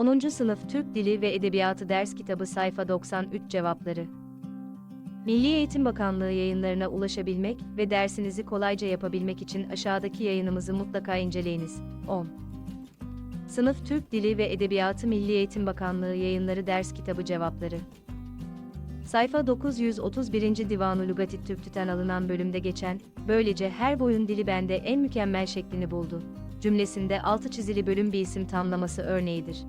10. Sınıf Türk Dili ve Edebiyatı Ders Kitabı Sayfa 93 Cevapları Milli Eğitim Bakanlığı yayınlarına ulaşabilmek ve dersinizi kolayca yapabilmek için aşağıdaki yayınımızı mutlaka inceleyiniz. 10. Sınıf Türk Dili ve Edebiyatı Milli Eğitim Bakanlığı Yayınları Ders Kitabı Cevapları Sayfa 931. Divanu Lugatit Türk'ten alınan bölümde geçen, böylece her boyun dili bende en mükemmel şeklini buldu. Cümlesinde altı çizili bölüm bir isim tamlaması örneğidir.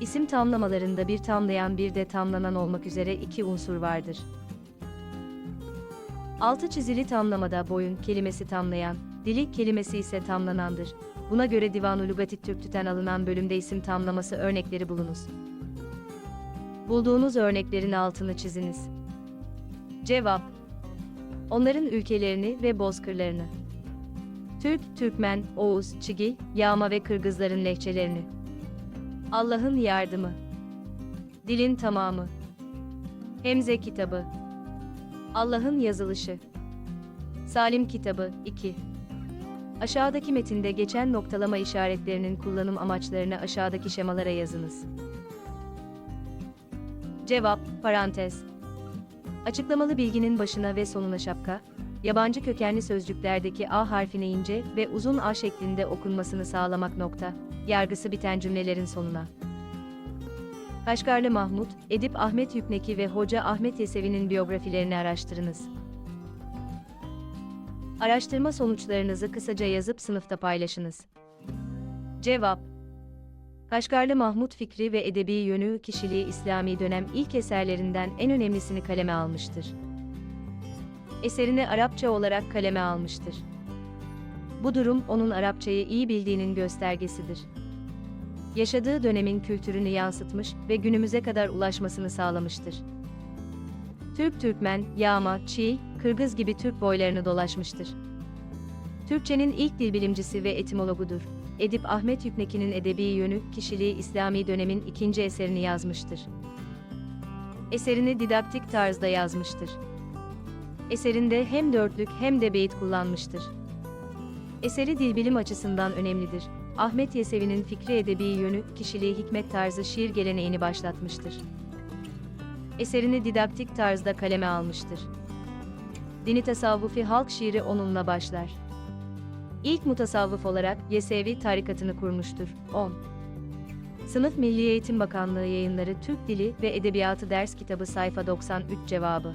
İsim tamlamalarında bir tamlayan bir de tamlanan olmak üzere iki unsur vardır. Altı çizili tamlamada boyun kelimesi tamlayan, dili kelimesi ise tamlanandır. Buna göre Divanu Lugatit Türk'ten alınan bölümde isim tamlaması örnekleri bulunuz. Bulduğunuz örneklerin altını çiziniz. Cevap Onların ülkelerini ve bozkırlarını. Türk, Türkmen, Oğuz, Çigi, Yağma ve Kırgızların lehçelerini. Allah'ın yardımı. Dilin tamamı. Hemze kitabı. Allah'ın yazılışı. Salim kitabı 2. Aşağıdaki metinde geçen noktalama işaretlerinin kullanım amaçlarını aşağıdaki şemalara yazınız. Cevap, parantez. Açıklamalı bilginin başına ve sonuna şapka, yabancı kökenli sözcüklerdeki A harfine ince ve uzun A şeklinde okunmasını sağlamak nokta, yargısı biten cümlelerin sonuna. Kaşgarlı Mahmut, Edip Ahmet Yükneki ve Hoca Ahmet Yesevi'nin biyografilerini araştırınız. Araştırma sonuçlarınızı kısaca yazıp sınıfta paylaşınız. Cevap Kaşgarlı Mahmut fikri ve edebi yönü kişiliği İslami dönem ilk eserlerinden en önemlisini kaleme almıştır. Eserini Arapça olarak kaleme almıştır. Bu durum onun Arapçayı iyi bildiğinin göstergesidir. Yaşadığı dönemin kültürünü yansıtmış ve günümüze kadar ulaşmasını sağlamıştır. Türk Türkmen, Yağma, Çiğ, Kırgız gibi Türk boylarını dolaşmıştır. Türkçenin ilk dilbilimcisi ve etimologudur. Edip Ahmet Yükneki'nin edebi yönü, kişiliği İslami dönemin ikinci eserini yazmıştır. Eserini didaktik tarzda yazmıştır. Eserinde hem dörtlük hem de beyit kullanmıştır. Eseri dilbilim açısından önemlidir. Ahmet Yesevi'nin fikri edebi yönü, kişiliği hikmet tarzı şiir geleneğini başlatmıştır. Eserini didaktik tarzda kaleme almıştır. Dini tasavvufi halk şiiri onunla başlar. İlk mutasavvıf olarak Yesevi tarikatını kurmuştur. 10. Sınıf Milli Eğitim Bakanlığı Yayınları Türk Dili ve Edebiyatı Ders Kitabı sayfa 93 cevabı.